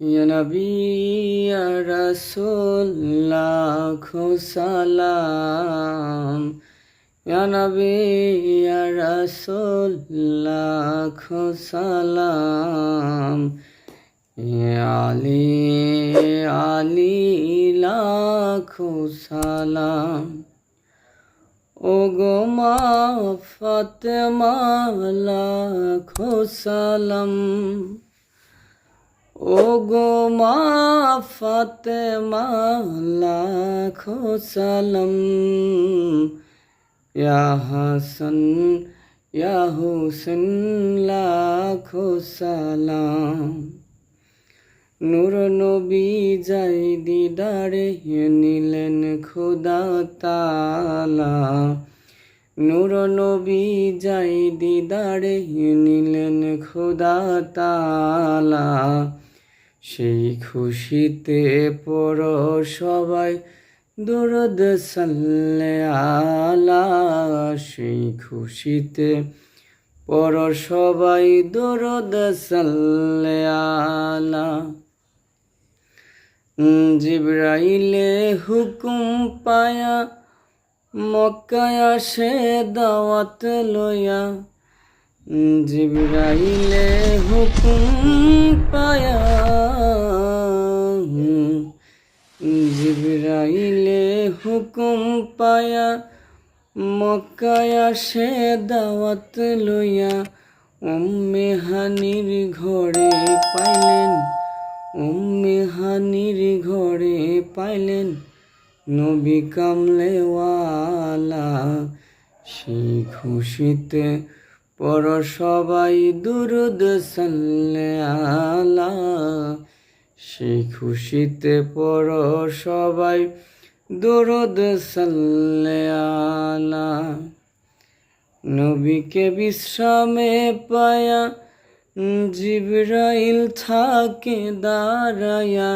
ইয়া নবী, ইয়া রাসূল, লাখো সালাম। ইয়া নবী, ইয়া রাসূল, লাখো সালাম। ইয়া আলী আলী, লাখো সালাম। ও গো মা ফাতেমা, লাখো সালাম। ও গো মা ফাতেমা লাখো সালাম। ইয়া হাসান, ইয়া হুসেন, লাখো সালাম। নূর নবী যাই দিদারে নিলেন খুদা তালা। নূর নবী যাই দিদারে নিলেন খুদা তালা। সেই খুশিতে পর সবাই, দুরদ সাল্লে আলা। সেই খুশিতে পর সবাই, দুরদ সাল্লে আলা। জিব্রাইলে হুকুম পায়া, মক্কায় আসে দাওয়াত লইয়া। জিব্রাইলে হুকুম পায়া জিব্রাইলে হুকুম পায়া, মক্কায় সে দাওয়াত লইয়া। উম্মে হানির ঘরে পাইলেন, উম্মে হানির ঘরে পাইলেন। নবী কামলেওয়ালা সেই খুশিতে পর সবাই দুরুদ সাল্লে সেই খুশিতে পর সবাই। দুরুদ সাল্লে আলা। নবীকে বিশ্রামে পায়া জিব্রাইল থাকে দাঁড়ায়া।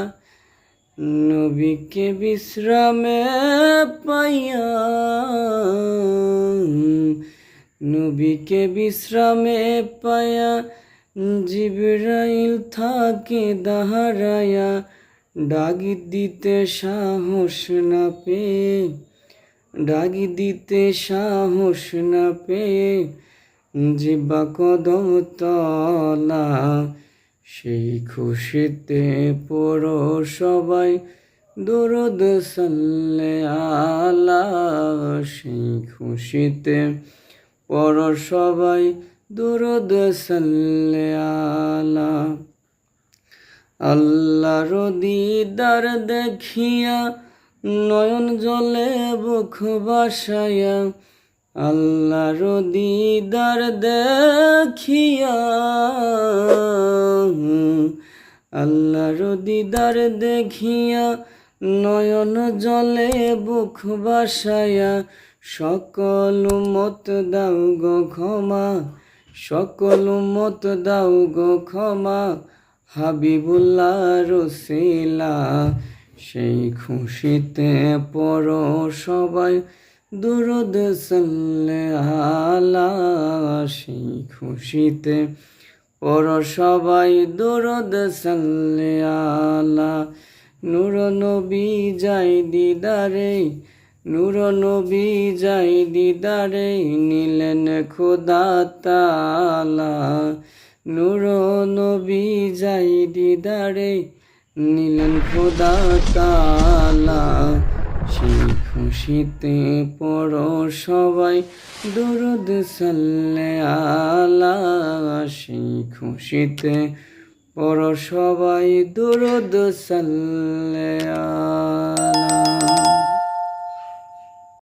নবীকে বিশ্রামে পাইয়া নবীকে বিশ্রামে পায়া জিব্রাইল থাকে দাঁড়ায়া ডাগি দিতে সাহস না পেয়ে ডাগি দিতে সাহস না পেয়ে, জিব্বা কদম তলা, সেই খুশিতে পড়ো সবাই, দুরুদ সাল্লে আলা, সেই খুশিতে পড়ো সবাই দুরুদ সাল্লে আলা। আল্লাহর দিদার দেখিয়া নয়ন জলে বুক বাসায়া আল্লাহর দিদার দেখিয়া আল্লাহর দিদার দেখিয়া নয়ন জলে বুক বাসায়া সকল মত দাও গো ক্ষমা সকল মত দাও গো ক্ষমা হাবিবুল্লাহ রসিলা সেই খুশিতে পর সবাই, দুরুদ সাল্লে আলা। সেই খুশিতে পর সবাই, দুরুদ সাল্লে আলা। নূর নবী যাই দিদারে নূর নবী যাই দিদারে নিলেন খোদা তালা। নূর নবী যাই দিদারে নিলেন খোদা তালা। সেই খুশিতে পর সবাই, দুরুদ সাল্লে আলা। সেই খুশিতে পর সবাই, দুরুদ সাল্লে আলা।